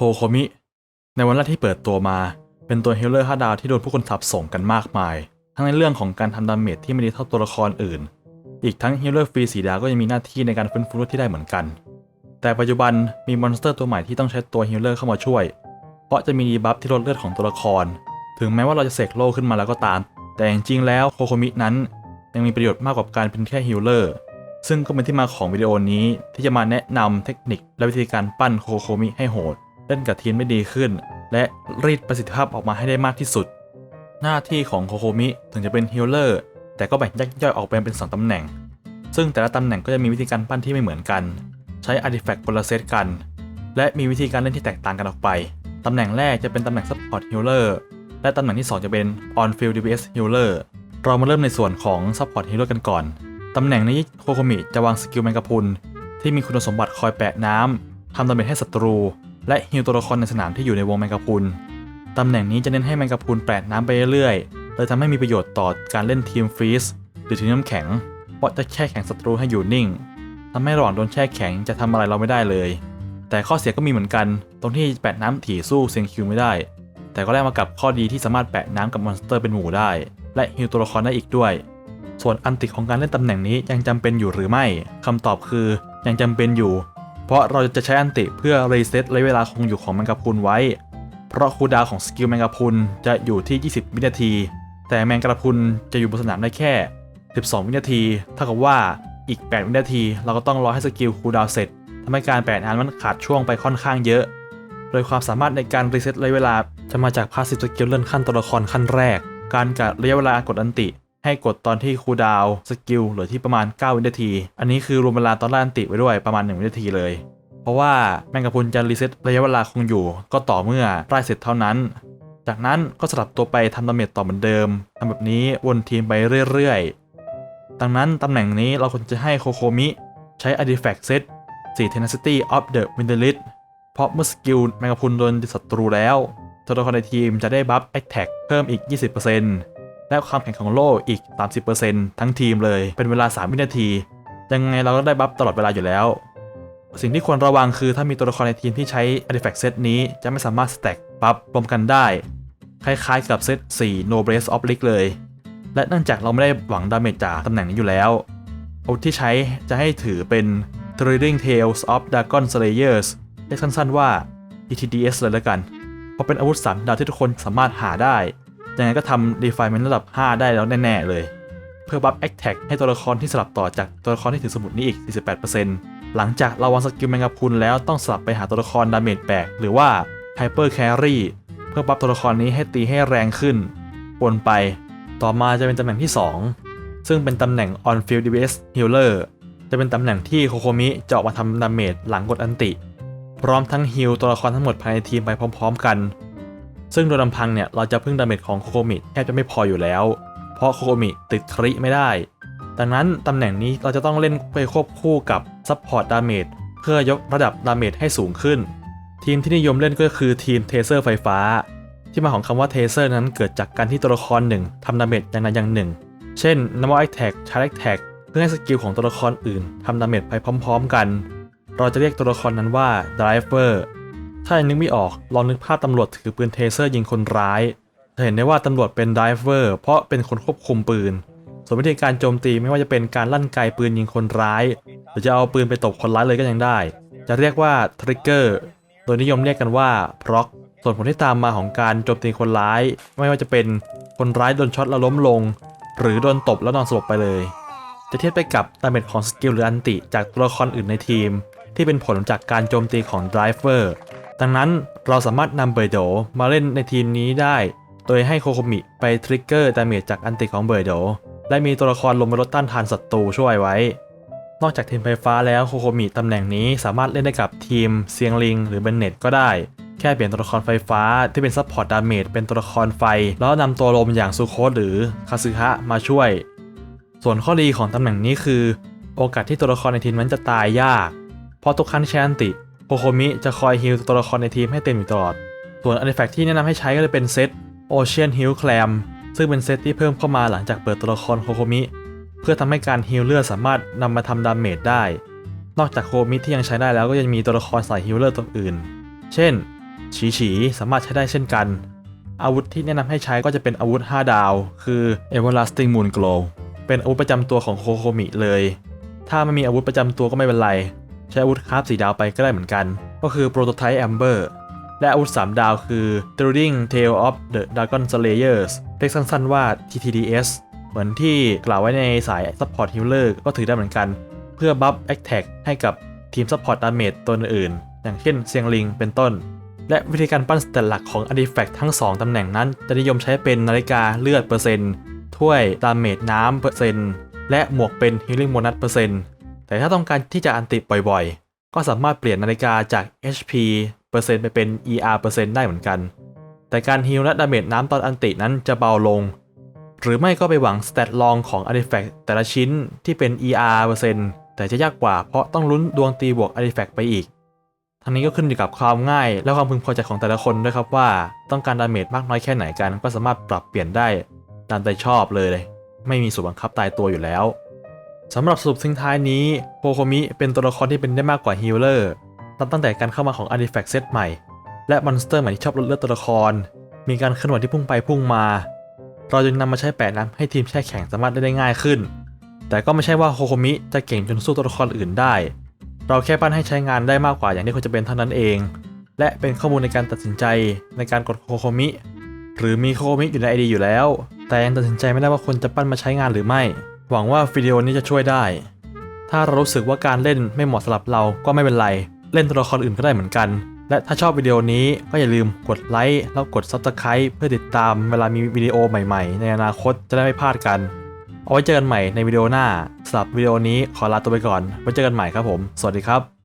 โคโคมิ ในวันแรกที่เปิดตัวมา เป็นตัวฮิลเลอร์5ดาวที่โดนผู้คนทับส่งกันมากมาย ทั้งในเรื่องของการทำดาเมจที่ไม่ดีเท่าตัวละครอื่น อีกทั้งฮิลเลอร์ฟรีสีดาวก็ยังมีหน้าที่ในการฟื้นฟูเลือดที่ได้เหมือนกัน แต่ปัจจุบันมีมอนสเตอร์ตัวใหม่ที่ต้องใช้ตัวฮิลเลอร์เข้ามาช่วย เพราะจะมีดีบัฟที่ลดเลือดของตัวละคร ถึงแม้ว่าเราจะเสกโล่ขึ้นมาแล้วก็ตาม แต่จริงๆแล้วโคโคมินั้น ยังมีประโยชน์มากกว่าการเป็นแค่ฮิลเลอร์ซึ่งก็เป็นที่มาของวิดีโอนี้ที่จะมาแนะนำเทคนิคและวิธีการปั้นโคโคมิให้โหด เล่นกับทีมได้ดีขึ้น และรีดประสิทธิภาพออกมาให้ได้มากที่สุด หน้าที่ของโคโคมิถึงจะเป็นฮิลเลอร์แต่ก็แบ่งแยกย่อยออกเป็นเป็นสองตำแหน่ง ซึ่งแต่ละตำแหน่งก็จะมีวิธีการปั้นที่ไม่เหมือนกัน ใช้อาร์ติแฟกต์คนละเซตกัน และมีวิธีการเล่นที่แตกต่างกันออกไปตำแหน่งแรกจะเป็นตำแหน่ง Support Healer และตำแหน่งที่ 2 จะเป็น On Field DPS Healer เรามาเริ่มในส่วนของ Support Healer กันก่อน ตำแหน่งนี้โคโคมิจะวางสกิลแมงกะพุนที่มีคุณสมบัติคอยแปะน้ำทำดาเมจให้ศัตรู และฮิลตัวละครในสนามที่อยู่ในวงแมงกะพรุนตำแหน่งนี้จะเน้นให้แมงกะพรุนแปะน้ำไปเรื่อยๆเลยทำให้มีประโยชน์ต่อการเล่นทีมฟรีสหรือทีมน้ำแข็ง เพราะจะแช่แข็งศัตรูให้อยู่นิ่งทำให้หว่างโดนแช่แข็งจะทำอะไรเราไม่ได้เลย แต่ข้อเสียก็มีเหมือนกัน ตรงที่แปะน้ำถี่สู้เซียงคิวไม่ได้ แต่ก็แลกมากับข้อดีที่สามารถแปะน้ำกับมอนสเตอร์เป็นหมู่ได้ และฮิลตัวละครได้อีกด้วย ส่วนอันติของการเล่นตำแหน่งนี้ยังจำเป็นอยู่หรือไม่คำตอบคือยังจำเป็นอยู่ เพราะเราจะใช้อันติเพื่อรีเซ็ตระยะเวลาคงอยู่ของแมงกะพรุนไว้ เพราะคูลดาวของสกิลแมงกะพรุนจะอยู่ที่ 20 วินาที แต่แมงกะพรุนจะอยู่บนสนามได้แค่ 12 วินาที เท่ากับว่าอีก 8 วินาที เราก็ต้องรอให้สกิลคูลดาวเสร็จทำให้การแปะน้ำมันขาดช่วงไปค่อนข้างเยอะ โดยความสามารถในการรีเซ็ตระยะเวลาจะมาจากพาสซีฟสกิลเลื่อนขั้นตัวละครขั้นแรก การกะระยะเวลากดอันติ ให้กดตอนที่คูดาวสกิลหลือที่ประมาณ 9 วินาที อันนี้คือรวมเวลาตอนแรกอันติไว้ด้วยประมาณ 1 วินาทีเลย เพราะว่าแมงกะพุนจะรีเซ็ตระยะเวลาคงอยู่ ก็ต่อเมื่อไล่เสร็จเท่านั้น จากนั้นก็สลับตัวไปทำดาเมจต่อเหมือนเดิมทำแบบนี้วนทีมไปเรื่อยๆ ดังนั้นตำแหน่งนี้เราควรจะให้โคโคมิ ใช้ Artifact Set 4 Tenacity of the w i n d e l i t เพราะเมื่อสกิลแมงกะพุนโดนศัตรูแล้วตัวละครในทีมจะได้บัฟ Attack เพิ่มอีก 20% และความแข็งของโล่อีก 30%ทั้งทีมเลย เป็นเวลา 3 วินาที ยังไงเราก็ได้บัฟตลอดเวลาอยู่แล้ว สิ่งที่ควรระวังคือถ้ามีตัวละครในทีมที่ใช้ Artifact Set นี้จะไม่สามารถ Stack บัฟรวมกันได้ คล้ายๆกับเซต4 No Brace of League เลย และเนื่องจากเราไม่ได้หวังดาเมจจากตำแหน่งนี้อยู่แล้วอาวุธที่ใช้จะให้ถือเป็น Trading Tales of Dragon Slayers เรียกสั้นๆว่า ETDS เลยแล้วกัน เพราะเป็นอาวุธ3ดาวที่ทุกคนสามารถหาได้ ยังไงก็ทำ Refinement ระดับ 5 ได้แล้วแน่ ๆ เลย เพื่อบัฟ Attack ให้ตัวละครที่สลับต่อจากตัวละครที่ถือสมุดนี้อีก 48%หลังจากเราวางสกิลแมงกะพรุนแล้วต้องสลับไปหาตัวละครดาเมจแบกหรือว่า Hyper Carry เพื่อบัฟตัวละครนี้ให้ตีให้แรงขึ้นวนไป ต่อมาจะเป็นตำแหน่งที่ 2 ซึ่งเป็นตำแหน่ง On Field DPS Healer จะเป็นตำแหน่งที่โคโคมิจะออกมาทำดาเมจหลังกดอันติ พร้อมทั้งฮิลตัวละครทั้งหมดภายในทีมไปพร้อม ๆ กัน ซึ่งโดยลำพังเนี่ยเราจะพึ่งดาเมจของโคโคมิแทบจะไม่พออยู่แล้ว เพราะโคโคมิติดคริไม่ได้ ดังนั้นตำแหน่งนี้เราจะต้องเล่นไปควบคู่กับซัพพอร์ตดาเมจเพื่อยกระดับดาเมจให้สูงขึ้น ทีมที่นิยมเล่นก็คือทีมเทเซอร์ไฟฟ้า ที่มาของคำว่าเทเซอร์นั้นเกิดจากการที่ตัวละครหนึ่งทำดาเมจอย่างใดอย่างหนึ่ง เช่น normal attack charge attack เพื่อให้สกิลของตัวละครอื่นทำดาเมจไปพร้อม ๆ กัน เราจะเรียกตัวละครนั้นว่า driver ถ้ายังนึกไม่ออก ลองนึกภาพตำรวจถือปืนเทเซอร์ยิงคนร้าย จะเห็นได้ว่าตำรวจเป็น driver เพราะเป็นคนควบคุมปืน ส่วนวิธีการโจมตีไม่ว่าจะเป็นการลั่นไกปืนยิงคนร้าย หรือจะเอาปืนไปตบคนร้ายเลยก็ยังได้ จะเรียกว่า trigger โดยนิยมเรียกกันว่า proc ส่วนผลที่ตามมาของการโจมตีคนร้าย ไม่ว่าจะเป็นคนร้ายโดนช็อตแล้วล้มลง หรือโดนตบแล้วนอนสลบไปเลย จะเทียบไปกับดาเมจของสกิลหรืออันติ จากตัวละครอื่นในทีม ที่เป็นผลจากการโจมตีของ Driver ดั ดังนั้นเราสามารถนำเบย์โดมาเล่นในทีมนี้ได้ โดยให้โคโคมิไปทริกเกอร์ดาเมจจากอันติของเบย์โดและมีตัวละครลมาลดต้านทานศัตรูช่วยไว้ นอกจากทีมไฟฟ้าแล้วโคโคมิตำแหน่งนี้สามารถเล่นได้กับทีมเซียงลิง หรือเบนเน็ตก็ได้ แค่เปลี่ยนตัวละครไฟฟ้าที่เป็นซัพพอร์ตดาเมจเป็นตัวละครไฟ แล้วนำตัวลมอย่างซูโคสหรือคาซึฮะมาช่วย ส่วนข้อดีของตำแหน่งนี้คือ โอกาสที่ตัวละครในทีมนั้นจะตายยาก เพราะทุกครั้งที่ใช้อันติ โคโคมิจะคอยฮิลตัวละครในทีมให้เต็มอยู่ตลอด ส่วนอัน f แฟกที่แนะนำให้ใช้ก็จะเป็นเซต Ocean Heal Clam ซึ่งเป็นเซตที่เพิ่มเข้ามาหลังจากเปิดตัวละครโคโคมิ เพื่อทำให้การฮิลเลือดสามารถนำมาทำดาเมจได้ นอกจากโคโคมิที่ยังใช้ได้แล้วก็ยังมีตัวละครสายฮิลเลอร์ตัวอื่น เช่น ฉีฉีสามารถใช้ได้เช่นกัน อาวุธที่แนะนำให้ใช้ก็จะเป็นอาวุธ 5 ดาว คือ Everlasting Moon Glow เป็นอาวุธประจำตัวของโคโคมิเลย ถ้าไม่มีอาวุธประจำตัวก็ไม่เป็นไร ใช้อาวุธคราฟสีดาวไปก็ได้เหมือนกัน ก็คือ Prototype Amber และอาวุธ 3 ดาวคือ t r u d i n g Tale of the Dragon Slayers เรียกสั้นๆว่า TTDS เหมือนที่กล่าวไว้ในสาย Support Healer ก็ถือได้เหมือนกัน เพื่อบัฟ Attack ให้กับทีม Support Damage ตัวอื่นๆ อย่างเช่นเซียงลิงเป็นต้น และวิธีการปั้นสเตตหลักของ Artifact ทั้ง 2 ตำแหน่งนั้น จะนิยมใช้เป็นนาฬิกาเลือดเปอร์เซ็นต์ถ้วยดาเมจน้ำเปอร์เซ็นต์และหมวกเป็น Healing Bonus เปอร์เซ็นต์ แต่ถ้าต้องการที่จะอันติบ่อยๆ ก็สามารถเปลี่ยนนาฬิกาจาก HP เปอร์เซ็นต์ไปเป็น ER เปอร์เซ็นต์ได้เหมือนกัน แต่การฮีลและดาเมจน้ำตอนอันตินั้นจะเบาลง หรือไม่ก็ไปหวังสเตตลองของ Artifact แต่ละชิ้นที่เป็น ER เปอร์เซ็นต์แต่จะยากกว่าเพราะต้องลุ้นดวงตีบวก Artifact ไปอีก ทั้งนี้ก็ขึ้นอยู่กับความง่าย และความพึงพอใจของแต่ละคนด้วยครับว่าต้องการดาเมจมากน้อยแค่ไหนกันก็สามารถปรับเปลี่ยนได้ตามใจชอบเลย ไม่มีส่วนบังคับตายตัวอยู่แล้ว สำหรับสรุปทิ้งท้ายนี้โคโคมิเป็นตัวละครที่เป็นได้มากกว่าฮีลเลอร์นับตั้งแต่การเข้ามาของ Artifact เซตใหม่ และมอนสเตอร์ใหม่ที่ชอบลดเลือดตัวละคร มีการเคลื่อนไหวที่พุ่งไปพุ่งมา เราจึงนำมาใช้แปะน้ำให้ทีมแช่แข็งสามารถได้ได้ง่ายขึ้น แต่ก็ไม่ใช่ว่าโคโคมิจะเก่งจนสู้ตัวละครอื่นได้ เราแค่ปั้นให้ใช้งานได้มากกว่าอย่างที่ควรจะเป็นเท่านั้นเอง และเป็นข้อมูลในการตัดสินใจในการกดโคโคมิหรือมีโคโคมิอยู่ในไอดีอยู่แล้ว แต่ยังตัดสินใจไม่ได้ว่าควรจะปั้นมาใช้งานหรือไม่ หวังว่าวิดีโอนี้จะช่วยได้ ถ้าเรารู้สึกว่าการเล่นไม่เหมาะสำหรับเราก็ไม่เป็นไร เล่นตัวละครอื่นก็ได้เหมือนกัน และถ้าชอบวิดีโอนี้ก็อย่าลืมกดไลค์แล้วกด Subscribe เพื่อติดตามเวลามีวิดีโอใหม่ๆ ในอนาคตจะได้ไม่พลาดกัน เอาไว้เจอกันใหม่ในวิดีโอหน้าสำหรับวิดีโอนี้ขอลาตัวไปก่อนไว้เจอกันใหม่ครับผม สวัสดีครับ